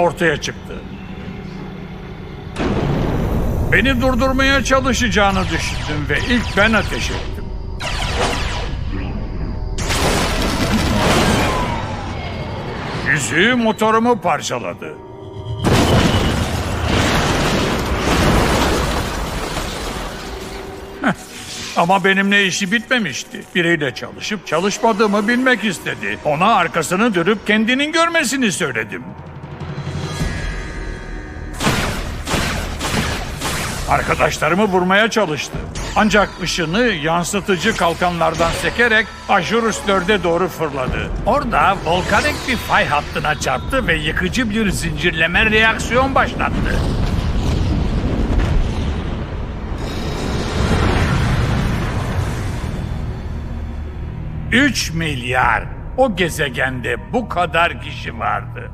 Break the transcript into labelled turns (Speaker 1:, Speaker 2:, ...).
Speaker 1: ortaya çıktı. Beni durdurmaya çalışacağını düşündüm ve ilk ben ateş ettim. Yüzüğü motorumu parçaladı. Ama benimle işi bitmemişti. Biriyle çalışıp çalışmadığımı bilmek istedi. Ona arkasını dönüp kendinin görmesini söyledim. Arkadaşlarımı vurmaya çalıştı. Ancak ışını yansıtıcı kalkanlardan sekerek Ajurus 4'e doğru fırladı. Orada volkanik bir fay hattına çarptı ve yıkıcı bir zincirleme reaksiyon başlattı. Üç milyar. O gezegende bu kadar kişi vardı.